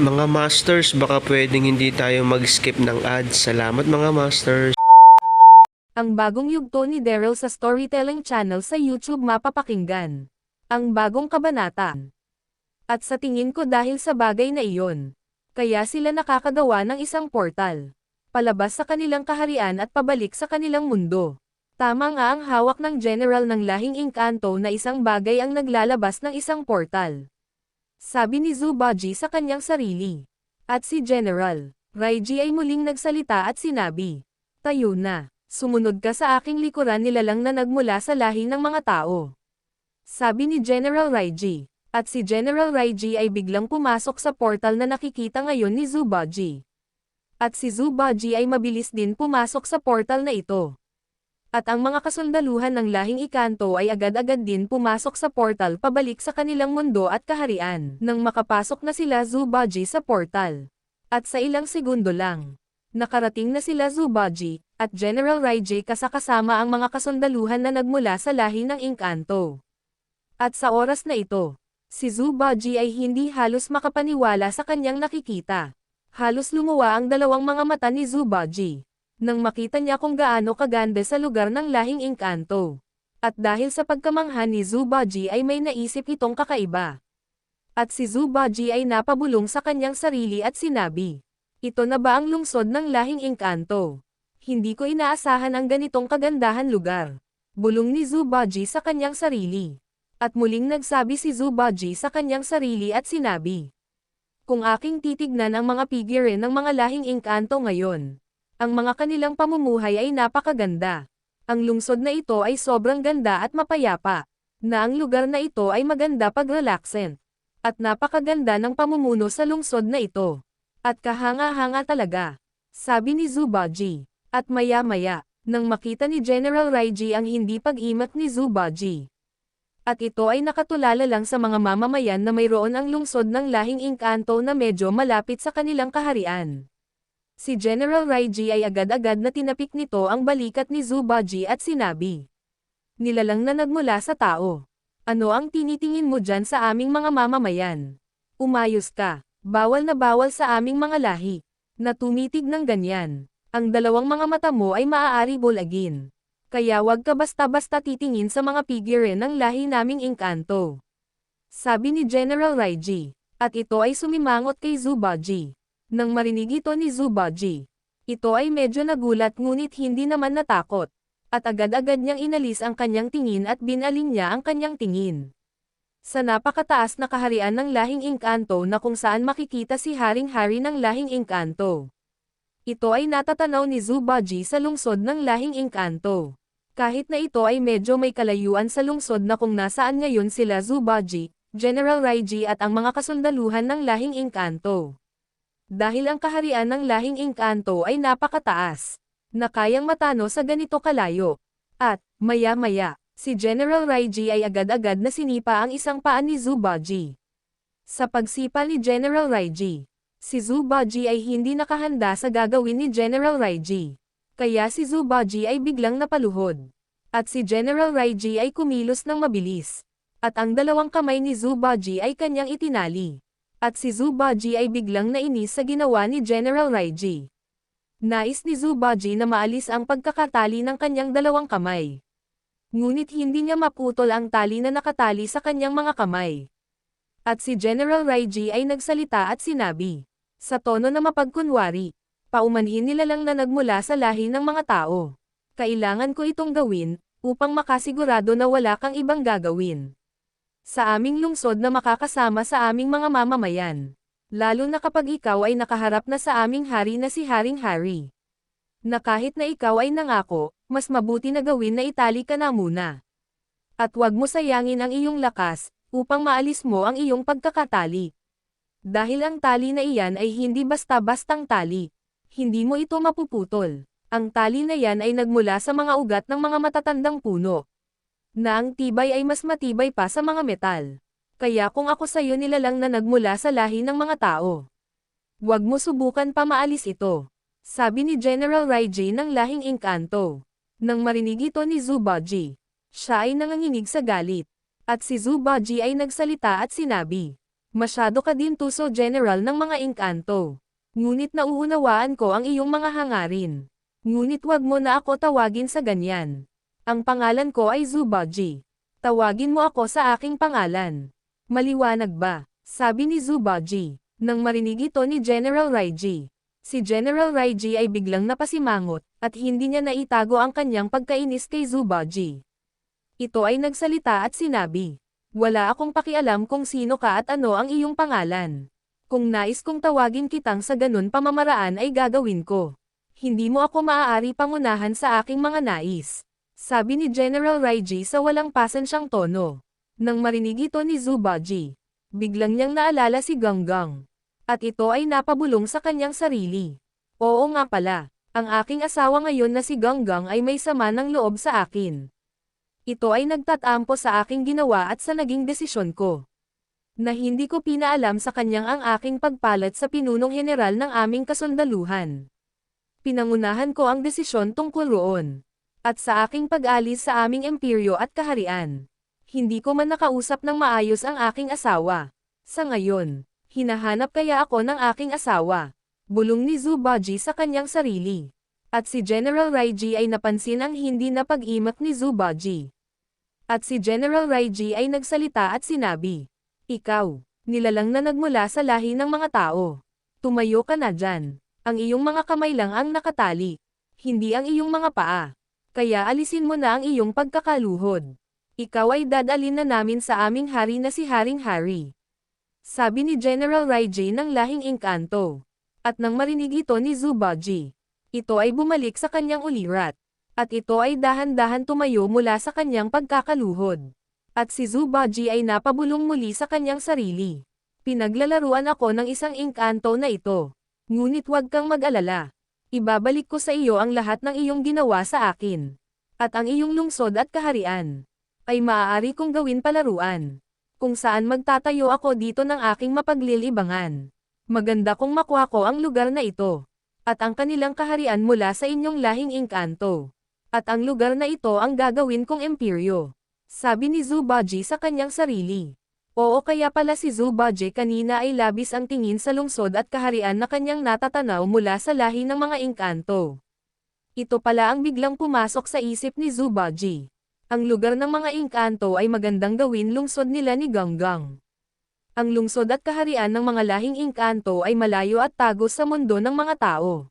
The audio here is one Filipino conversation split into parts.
Mga Masters, baka pwedeng hindi tayo mag-skip ng ads. Salamat mga Masters. Ang bagong yugto ni Daryl sa Storytelling Channel sa YouTube mapapakinggan. Ang bagong kabanata. At sa tingin ko dahil sa bagay na iyon, kaya sila nakakagawa ng isang portal. Palabas sa kanilang kaharian at pabalik sa kanilang mundo. Tama nga ang hawak ng general ng lahing Inkanto na isang bagay ang naglalabas ng isang portal. Sabi ni Zubaji sa kanyang sarili. At si General, Raiji ay muling nagsalita at sinabi, Tayo na. Sumunod ka sa aking likuran nilalang na nagmula sa lahi ng mga tao. Sabi ni General Raiji. At si General Raiji ay biglang pumasok sa portal na nakikita ngayon ni Zubaji. At si Zubaji ay mabilis din pumasok sa portal na ito. At ang mga kasundaluhan ng lahing ikanto ay agad-agad din pumasok sa portal pabalik sa kanilang mundo at kaharian. Nang makapasok na sila Zubaji sa portal. At sa ilang segundo lang, nakarating na sila Zubaji, at General Raiji kasakasama ang mga kasundaluhan na nagmula sa lahi ng Inkanto. At sa oras na ito, si Zubaji ay hindi halos makapaniwala sa kanyang nakikita. Halos lumuwa ang dalawang mga mata ni Zubaji. Nang makita niya kung gaano kaganda sa lugar ng lahing Inkanto. At dahil sa pagkamangha ni Zubaji ay may naisip itong kakaiba. At si Zubaji ay napabulong sa kanyang sarili at sinabi, Ito na ba ang lungsod ng lahing Inkanto? Hindi ko inaasahan ang ganitong kagandahan lugar. Bulong ni Zubaji sa kanyang sarili. At muling nagsabi si Zubaji sa kanyang sarili at sinabi, Kung aking titignan ang mga figure ng mga lahing Inkanto ngayon, ang mga kanilang pamumuhay ay napakaganda. Ang lungsod na ito ay sobrang ganda at mapayapa, na ang lugar na ito ay maganda pag-relaxant. At napakaganda ng pamumuno sa lungsod na ito. At kahanga-hanga talaga. Sabi ni Zubaji. At maya-maya, nang makita ni General Raiji ang hindi pag-imat ni Zubaji. At ito ay nakatulala lang sa mga mamamayan na mayroon ang lungsod ng lahing Inkanto na medyo malapit sa kanilang kaharian. Si General Raiji ay agad-agad na tinapik nito ang balikat ni Zubaji at sinabi. Nilalang na nagmula sa tao. Ano ang tinitingin mo dyan sa aming mga mamamayan? Umayos ka. Bawal na bawal sa aming mga lahi. Na tumitig ng ganyan. Ang dalawang mga mata mo ay maaari bulagin. Kaya wag ka basta-basta titingin sa mga figure ng lahi naming Inkanto. Sabi ni General Raiji. At ito ay sumimangot kay Zubaji. Nang marinig ito ni Zubaji, ito ay medyo nagulat ngunit hindi naman natakot. At agad-agad niyang inalis ang kanyang tingin at binaling niya ang kanyang tingin. Sa napakataas na kaharian ng lahing Inkanto na kung saan makikita si Haring-Hari ng lahing Inkanto. Ito ay natatanaw ni Zubaji sa lungsod ng lahing Inkanto. Kahit na ito ay medyo may kalayuan sa lungsod na kung nasaan ngayon sila Zubaji, General Raiji at ang mga kasundaluhan ng lahing Inkanto dahil ang kaharian ng lahing Inkanto ay napakataas, na kayang matano sa ganito kalayo. At, maya-maya, si General Raiji ay agad-agad na sinipa ang isang paa ni Zubaji. Sa pagsipa ni General Raiji, si Zubaji ay hindi nakahanda sa gagawin ni General Raiji. Kaya si Zubaji ay biglang napaluhod. At si General Raiji ay kumilos ng mabilis. At ang dalawang kamay ni Zubaji ay kanyang itinali. At si Zubaji ay biglang nainis sa ginawa ni General Raiji. Nais ni Zubaji na maalis ang pagkakatali ng kanyang dalawang kamay. Ngunit hindi niya maputol ang tali na nakatali sa kanyang mga kamay. At si General Raiji ay nagsalita at sinabi, sa tono na mapagkunwari, paumanhin nila lang na nagmula sa lahi ng mga tao. Kailangan ko itong gawin, upang makasigurado na wala kang ibang gagawin. Sa aming lungsod na makakasama sa aming mga mamamayan. Lalo na kapag ikaw ay nakaharap na sa aming hari na si Haring Hari. Na kahit na ikaw ay nangako, mas mabuti na gawin na itali ka na muna. At huwag mo sayangin ang iyong lakas, upang maalis mo ang iyong pagkakatali. Dahil ang tali na iyan ay hindi basta-bastang tali. Hindi mo ito mapuputol. Ang tali na yan ay nagmula sa mga ugat ng mga matatandang puno. Na ang tibay ay mas matibay pa sa mga metal. Kaya kung ako sa'yo nilalang na nagmula sa lahi ng mga tao. Huwag mo subukan pa maalis ito. Sabi ni General Raiji ng lahing engkanto. Nang marinig ito ni Zubaji, siya ay nanganginig sa galit. At si Zubaji ay nagsalita at sinabi, Masyado ka din tuso general ng mga engkanto. Ngunit nauunawaan ko ang iyong mga hangarin. Ngunit wag mo na ako tawagin sa ganyan. Ang pangalan ko ay Zubaji. Tawagin mo ako sa aking pangalan. Maliwanag ba? Sabi ni Zubaji. Nang marinig ito ni General Raiji. Si General Raiji ay biglang napasimangot, at hindi niya naitago ang kanyang pagkainis kay Zubaji. Ito ay nagsalita at sinabi, Wala akong pakialam kung sino ka at ano ang iyong pangalan. Kung nais kong tawagin kitang sa ganun pamamaraan ay gagawin ko. Hindi mo ako maaari pangunahan sa aking mga nais. Sabi ni General Raiji sa walang pasensyang tono. Nang marinig ito ni Zubaji, biglang niyang naalala si Ganggang. At ito ay napabulong sa kanyang sarili. Oo nga pala, ang aking asawa ngayon na si Ganggang ay may sama ng loob sa akin. Ito ay nagtatampo sa aking ginawa at sa naging desisyon ko. Na hindi ko pinaalam sa kanyang ang aking pagpalat sa pinunong general ng aming kasundaluhan. Pinangunahan ko ang desisyon tungkol roon. At sa aking pag-alis sa aming imperyo at kaharian. Hindi ko man nakausap ng maayos ang aking asawa. Sa ngayon, hinahanap kaya ako ng aking asawa. Bulong ni Zubaji sa kanyang sarili. At si General Raiji ay napansin ang hindi na pag-imak ni Zubaji. At si General Raiji ay nagsalita at sinabi, Ikaw, nilalang na nagmula sa lahi ng mga tao. Tumayo ka na dyan. Ang iyong mga kamay lang ang nakatali. Hindi ang iyong mga paa. Kaya alisin mo na ang iyong pagkakaluhod. Ikaw ay dadalin na namin sa aming hari na si Haring Hari. Sabi ni General Raiji ng lahing engkanto. At nang marinig ito ni Zubaji, ito ay bumalik sa kanyang ulirat. At ito ay dahan-dahan tumayo mula sa kanyang pagkakaluhod. At si Zubaji ay napabulong muli sa kanyang sarili. Pinaglalaruan ako ng isang engkanto na ito. Ngunit huwag kang mag-alala. Ibabalik ko sa iyo ang lahat ng iyong ginawa sa akin. At ang iyong lungsod at kaharian. Ay maaari kong gawin palaruan. Kung saan magtatayo ako dito ng aking mapaglilibangan. Maganda kong makuha ko ang lugar na ito. At ang kanilang kaharian mula sa inyong lahing engkanto. At ang lugar na ito ang gagawin kong imperyo. Sabi ni Zubaji sa kanyang sarili. Oo kaya pala si Zubaji kanina ay labis ang tingin sa lungsod at kaharian na kanyang natatanaw mula sa lahi ng mga engkanto. Ito pala ang biglang pumasok sa isip ni Zubaji. Ang lugar ng mga engkanto ay magandang gawin lungsod nila ni Ganggang. Ang lungsod at kaharian ng mga lahing engkanto ay malayo at tago sa mundo ng mga tao.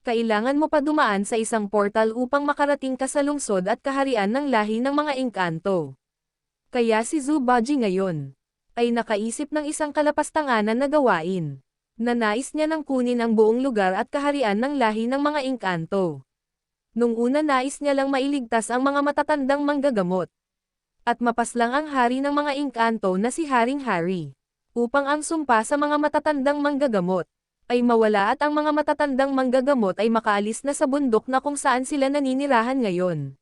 Kailangan mo pa dumaan sa isang portal upang makarating ka sa lungsod at kaharian ng lahi ng mga engkanto. Kaya si Zubaji ngayon ay nakaisip ng isang kalapastanganan na gawain na nais niya nang kunin ang buong lugar at kaharian ng lahi ng mga engkanto. Nung una nais niya lang mailigtas ang mga matatandang manggagamot. At mapaslang ang hari ng mga engkanto na si Haring Hari. Upang ang sumpa sa mga matatandang manggagamot ay mawala at ang mga matatandang manggagamot ay makaalis na sa bundok na kung saan sila naninirahan ngayon.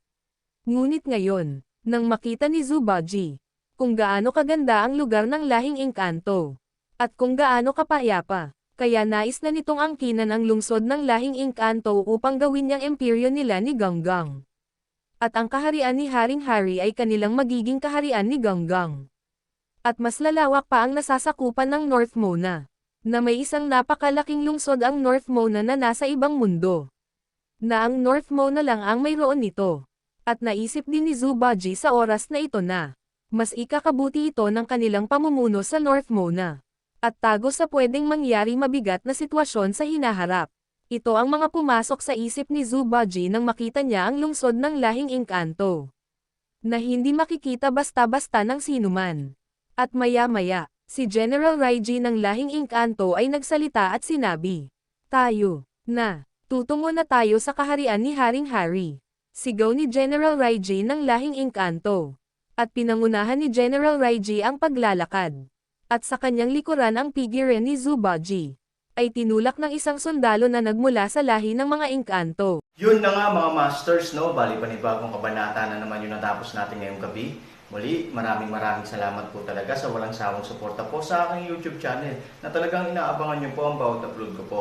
Ngunit ngayon, nang makita ni Zubaji, kung gaano kaganda ang lugar ng lahing engkanto, at kung gaano kapayapa, kaya nais na nitong angkinan ang lungsod ng lahing engkanto upang gawin niyang imperyo nila ni Ganggang. At ang kaharian ni Haring Hari ay kanilang magiging kaharian ni Ganggang. At mas lalawak pa ang nasasakupan ng North Mona, na may isang napakalaking lungsod ang North Mona na nasa ibang mundo. Na ang North Mona lang ang mayroon nito. At naisip din ni Zubaji sa oras na ito na, Mas ikakabuti ito ng kanilang pamumuno sa North Mona. At tago sa pwedeng mangyari mabigat na sitwasyon sa hinaharap. Ito ang mga pumasok sa isip ni Zubaji nang makita niya ang lungsod ng lahing engkanto. Na hindi makikita basta-basta ng sinuman. At maya-maya, si General Raiji ng lahing engkanto ay nagsalita at sinabi, Tayo, na, tutungo na tayo sa kaharian ni Haring Hari. Sigaw ni General Raiji ng lahing engkanto. At pinangunahan ni General Raiji ang paglalakad. At sa kanyang likuran ang figure ni Zubaji ay tinulak ng isang sundalo na nagmula sa lahi ng mga engkanto. Yun na nga mga masters, no? Bali panibagong kabanata na naman yung natapos natin ngayong gabi. Muli, maraming maraming salamat po talaga sa walang sawang suporta po sa aking YouTube channel na talagang inaabangan nyo po ang bawat upload ko po.